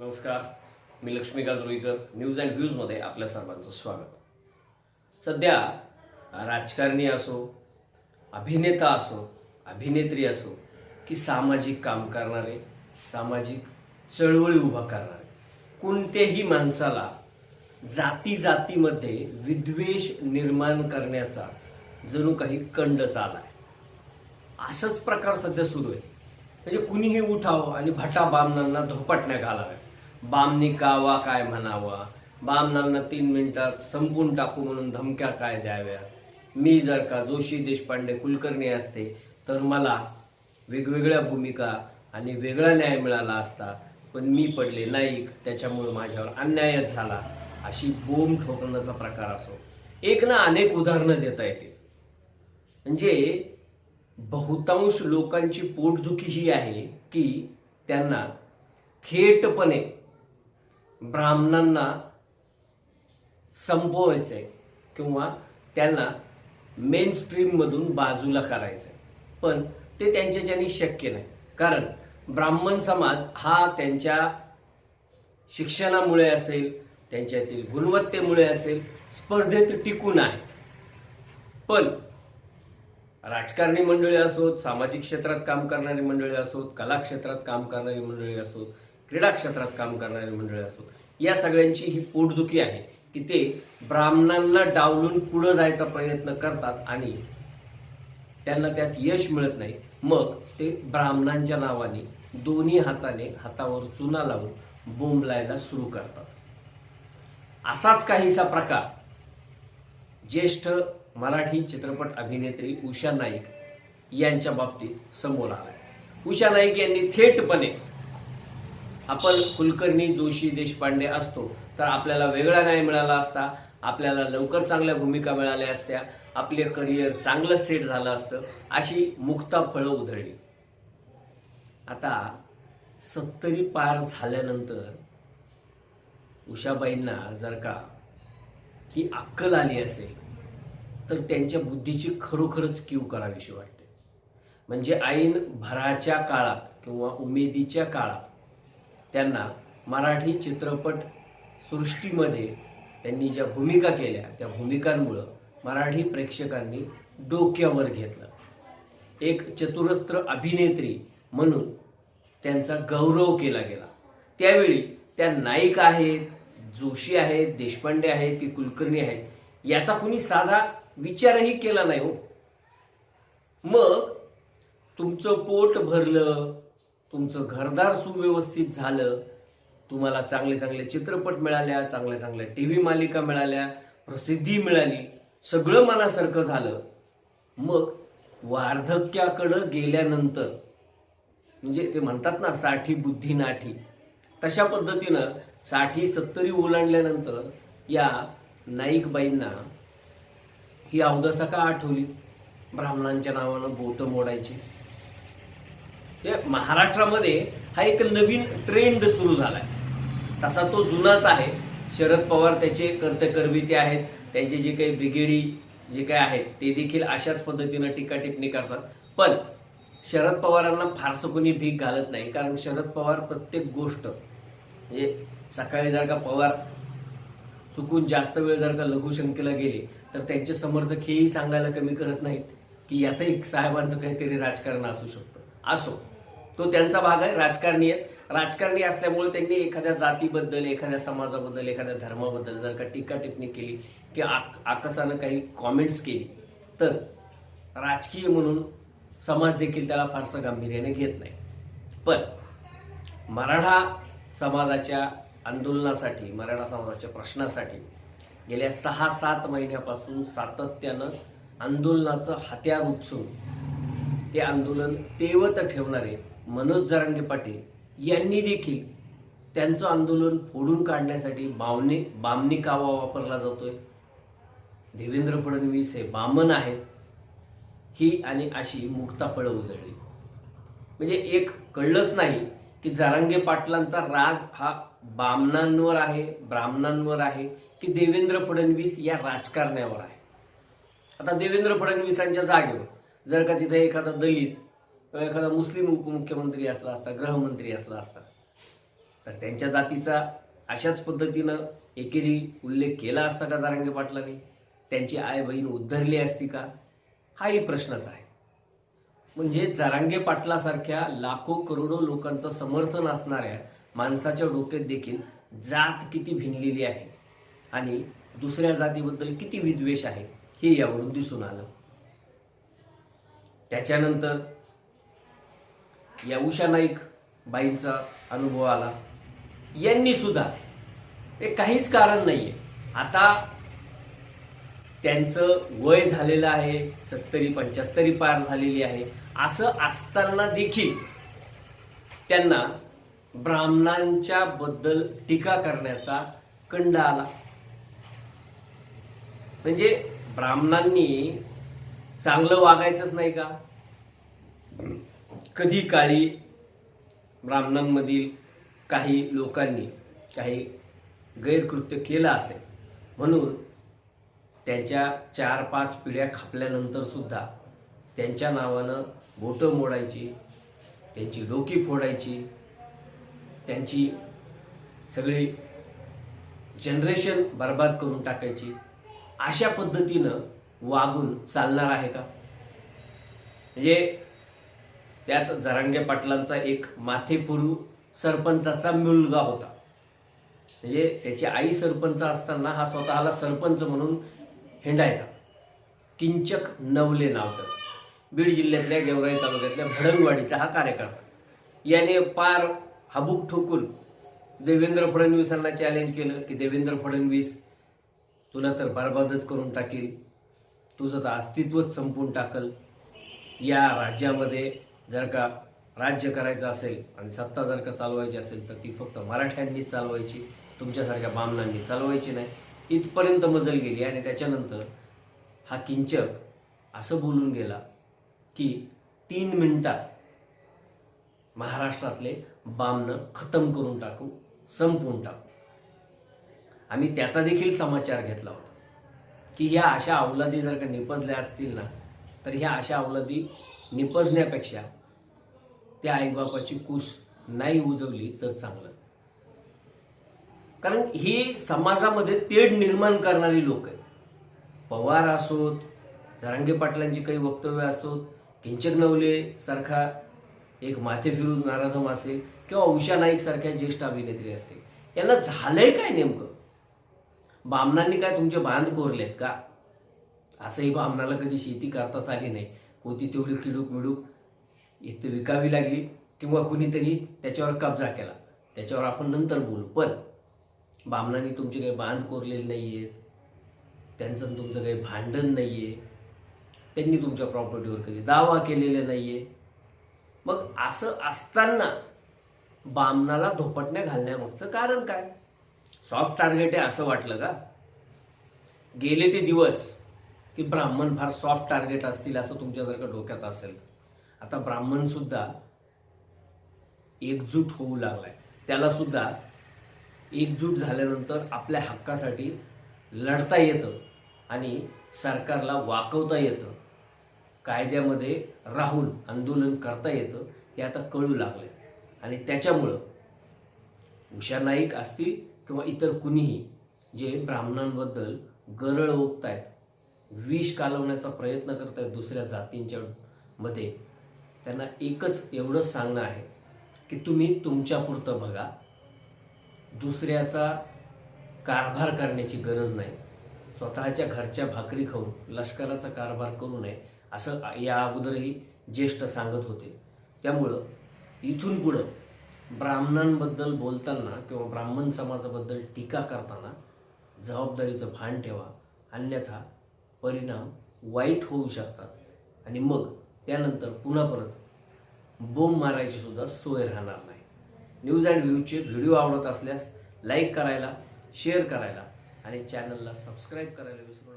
नमस्कार मी Laxmikant Ruikar news and व्ह्यूजमध्ये आपल्या सर्वांचं स्वागत. सध्या राजकारणी असो अभिनेता असो अभिनेत्री असो की सामाजिक काम करणारे सामाजिक चळवळी उभा करणारे कोणत्याही माणसाला जाती जातीमध्ये विद्वेष निर्माण करण्याचा जणू काही कंड चालाय असंच प्रकार सध्या सुरू आहे. म्हणजे कुणीही उठावं आणि भटा बामणांना धोपटण्या घालाव्या बामनी निकावा काय म्हणावा? बामणांना तीन मिनिटात संपून टाकू म्हणून धमक्या काय द्याव्या? मी जर का जोशी देशपांडे कुलकर्णी असते तर मला वेगवेगळ्या भूमिका आणि वेगळा न्याय मिळाला असता पण मी पडले नाईक त्याच्यामुळे माझ्यावर अन्यायच झाला अशी बोंब ठोकण्याचा प्रकार असो. एक ना अनेक उदाहरणं देता येतील. म्हणजे बहुतांश लोकांची पोटदुखी ही आहे की त्यांना थेटपणे ब्राह्मणांना संपवायचंय किंवा त्यांना मेन स्ट्रीममधून बाजूला करायचं पण ते त्यांच्याच्याने शक्य नाही. कारण ब्राह्मण समाज हा त्यांच्या शिक्षणामुळे असेल त्यांच्यातील गुणवत्तेमुळे असेल स्पर्धेत टिकून आहे. पण राजकारणी मंडळी असोत सामाजिक क्षेत्रात काम करणारी मंडळी असोत कला क्षेत्रात काम करणारी मंडळी असोत क्रीडा क्षेत्रात काम करणारी मंडळी असोत या सगळ्यांची ही पोटदुखी आहे की ते ब्राह्मणांना डावलून पुढं जायचा प्रयत्न करतात आणि त्यांना त्यात यश मिळत नाही. मग ते ब्राह्मणांच्या नावाने दोन्ही हाताने हातावर चुना लावून बोंबलायला सुरू करतात. असाच काहीसा प्रकार. ज्येष्ठ मराठी चित्रपट अभिनेत्री उषा नाईक यांच्या बाबतीत समोर आला उषा नाईक यांनी थेटपणे आपण कुलकर्णी जोशी देशपांडे असतो तर आपल्याला वेगळा न्याय मिळाला असता आपल्याला लवकर चांगल्या भूमिका मिळाल्या असत्या आपले करिअर चांगलं सेट झालं असतं अशी मुक्ता फळं उधळली. आता सत्तरी पार झाल्यानंतर उषाबाईंना जर का ही अक्कल आली असेल तर त्यांच्या बुद्धीची खरोखरच कीव करावीशी वाटते. म्हणजे ऐन भराच्या काळात किंवा उमेदीच्या काळात त्यांना मराठी चित्रपट सृष्टीमध्ये त्यांनी ज्या भूमिका केल्या त्या भूमिकांमुळं मराठी प्रेक्षकांनी डोक्यावर घेतलं. एक चतुरस्त्र अभिनेत्री म्हणून त्यांचा गौरव केला गेला. त्यावेळी त्या नाईक आहेत जोशी आहेत देशपांडे आहेत ती कुलकर्णी आहेत याचा कुणी साधा विचारही केला नाही हो. मग तुमचं पोट भरलं तुमचं घरदार सुव्यवस्थित झालं तुम्हाला चांगले चांगले चित्रपट मिळाल्या चांगल्या चांगल्या टी व्ही मालिका मिळाल्या प्रसिद्धी मिळाली सगळं मनासारखं झालं. मग वार्धक्याकडं गेल्यानंतर म्हणजे ते म्हणतात ना साठी बुद्धी नाठी तशा पद्धतीनं साठी सत्तरी ओलांडल्यानंतर या नाईकबाईंना ही अवदसा का आठवली? ब्राह्मणांच्या नावानं बोट मोडायची. हे महाराष्ट्रामध्ये हा एक नवीन ट्रेंड सुरू झाला आहे तसा तो जुनाच आहे. शरद पवार त्याचे कर्तकर्विते आहेत. त्यांचे जे काही ब्रिगेडी जे काही आहेत ते देखील अशाच पद्धतीनं टीका टिप्पणी करतात. पण शरद पवारांना फारसं कोणी भीक घालत नाही. कारण शरद पवार प्रत्येक गोष्ट म्हणजे सकाळी जर का पवार चुकून जास्त वेळ जर का लघुशंकेला गेले तर त्यांचे समर्थक हेही सांगायला कमी करत नाहीत की यातही साहेबांचं काहीतरी राजकारण असू शकतं. असो. तो त्यांचा भाग आहे राजकारणी आहेत. राजकारणी असल्यामुळे त्यांनी एखाद्या जातीबद्दल एखाद्या समाजाबद्दल एखाद्या धर्माबद्दल जर का टीका टिप्पणी केली की आक आकसानं काही कॉमेंट्स केली तर राजकीय म्हणून समाज देखील त्याला फारसं गांभीर्याने घेत नाही. पण मराठा समाजाच्या आंदोलनासाठी मराठा समाजाच्या प्रश्नासाठी गेल्या सहा सात महिन्यापासून सातत्यानं आंदोलनाचं हत्यार उचून ते आंदोलन तेवत ठेवणारे मनोज जरांगे पाटील यांनी देखील त्यांचं आंदोलन फोडून काढण्यासाठी बावने बामणी कावा वापरला जातोय. देवेंद्र फडणवीस हे बामन आहेत. ही आणि अशी मुक्ता फळं उजळली म्हणजे एक कळलंच नाही की जरांगे पाटलांचा राग हा बामणांवर आहे ब्राह्मणांवर आहे की देवेंद्र फडणवीस या राजकारण्यावर आहे. आता देवेंद्र फडणवीसांच्या जागेवर जर का तिथे एखादा दलित किंवा एखादा मुस्लिम उपमुख्यमंत्री असला असता गृहमंत्री असला असता तर त्यांच्या जातीचा अशाच पद्धतीनं एकेरी उल्लेख केला असता का जारांगे पाटलांनी? त्यांची आई बहीण उद्धरली असती का? हाही प्रश्नच आहे. म्हणजे जारांगे पाटलासारख्या लाखो करोडो लोकांचं समर्थन असणाऱ्या माणसाच्या डोक्यात देखील जात किती भिनलेली आहे? आणि दुसऱ्या जातीबद्दल किती विद्वेष आहे? हे यावरून दिसून आलं. त्याच्यानंतर या उषा नाईक बाईंचा अनुभव आला. यांनी सुद्धा हे काहीच कारण नाहीये. आता त्यांचं वय झालेलं आहे सत्तरी पंच्याहत्तरी पार झालेली आहे. असं असताना देखील त्यांना ब्राह्मणांच्या बद्दल टीका करण्याचा कंड आला. म्हणजे ब्राह्मणांनी चांगलं वागायचंच नाही का? कधी काळी ब्राह्मणांमधील काही लोकांनी काही गैरकृत्य केलं असेल म्हणून त्यांच्या चार पाच पिढ्या खापल्यानंतरसुद्धा त्यांच्या नावानं बोटं मोडायची त्यांची डोकी फोडायची त्यांची सगळी जनरेशन बर्बाद करून टाकायची अशा पद्धतीनं वागून चालणार आहे का? म्हणजे त्याच जरांगे पाटलांचा एक माथेपुरू सरपंचाचा मुलगा होता. म्हणजे त्याची आई सरपंच असताना हा स्वतःला सरपंच म्हणून हिंडायचा. किंचक नवले नाव बीड जिल्ह्यातल्या गेवराई तालुक्यातल्या भडंगवाडीचा हा कार्यकर्ता. याने पार हाबूक ठोकून देवेंद्र फडणवीसांना चॅलेंज केलं की देवेंद्र फडणवीस तुला तर बरबादच करून टाकील. तुझं तर अस्तित्वच संपून टाकल. या राज्यामध्ये जर का राज्य करायचं असेल आणि सत्ता जर का चालवायची असेल तर ती फक्त मराठ्यांनीच चालवायची तुमच्यासारख्या बामणांनी चालवायची नाही. इथपर्यंत मजल गेली आणि त्याच्यानंतर हा किंचक असं बोलून गेला की तीन मिनटात महाराष्ट्रातले बामनं खतम करून टाकू संपवून टाकू. आम्ही त्याचा देखील समाचार घेतला होता. की ह्या अशा अवलादी जर का निपजल्या असतील ना तर ह्या अशा अवलादी निपजण्यापेक्षा त्या आईबापाची कुश नाही उजवली तर चांगलं. कारण ही समाजामध्ये तेढ निर्माण करणारी लोक आहेत. पवार असोत जरांगे पाटलांची काही वक्तव्य असोत किंचक नवले सारखा एक माथे फिरून नाराधम असेल किंवा उषा नाईक सारख्या ज्येष्ठ अभिनेत्री असतील यांना झालंय काय नेमकं? बामणांनी काय तुमचे बांध कोरलेत का? असंही बामणाला कधी शेती करताच आली नाही. होती तेवढी किडूक मिडूक. एक तर विकावी लागली किंवा कुणीतरी त्याच्यावर कब्जा केला. त्याच्यावर आपण नंतर बोलू. पण बामणांनी तुमचे काही बांध कोरलेले नाही आहेत त्यांचं तुमचं काही भांडण नाही आहे त्यांनी तुमच्या प्रॉपर्टीवर कधी दावा केलेला नाही आहे मग असं असताना बामणाला धोपटण्या घालण्यामागचं कारण काय? सॉफ्ट टार्गेट आहे असं वाटलं का? गेले ते दिवस की ब्राह्मण फार सॉफ्ट टार्गेट असतील असं तुमच्या जर का डोक्यात असेल. आता ब्राह्मण सुद्धा एकजूट होऊ लागलाय. त्याला सुद्धा एकजूट झाल्यानंतर आपल्या हक्कासाठी लढता येतं आणि सरकारला वाकवता येतं. कायद्यामध्ये राहून आंदोलन करता येतं हे आता कळू लागले आणि त्याच्यामुळं उषा नाईक असतील किंवा इतर कुणीही जे ब्राह्मणांबद्दल गरळ ओकतायत विष कालवण्याचा प्रयत्न करत आहेत दुसऱ्या जातींच्या मध्ये त्यांना एकच एवढंच सांगणं आहे की तुम्ही तुमच्यापुरतं बघा. दुसऱ्याचा कारभार करण्याची गरज नाही. स्वतःच्या घरच्या भाकरी खाऊन लष्कराचा कारभार करू नये असं या अगोदरही ज्येष्ठ सांगत होते. त्यामुळं इथून पुढं ब्राह्मणांबद्दल बोलताना किंवा ब्राह्मण समाजाबद्दल टीका करताना जबाबदारीचं भान ठेवा. अन्यथा परिणाम वाईट होऊ शकतात. आणि मग त्यानंतर पुन्हा परत बोंब मारायची सुद्धा सोय राहणार नाही. न्यूज अँड व्ह्यूजचे व्हिडिओ आवडत असल्यास लाईक करायला शेअर करायला आणि चॅनलला सबस्क्राईब करायला विसरू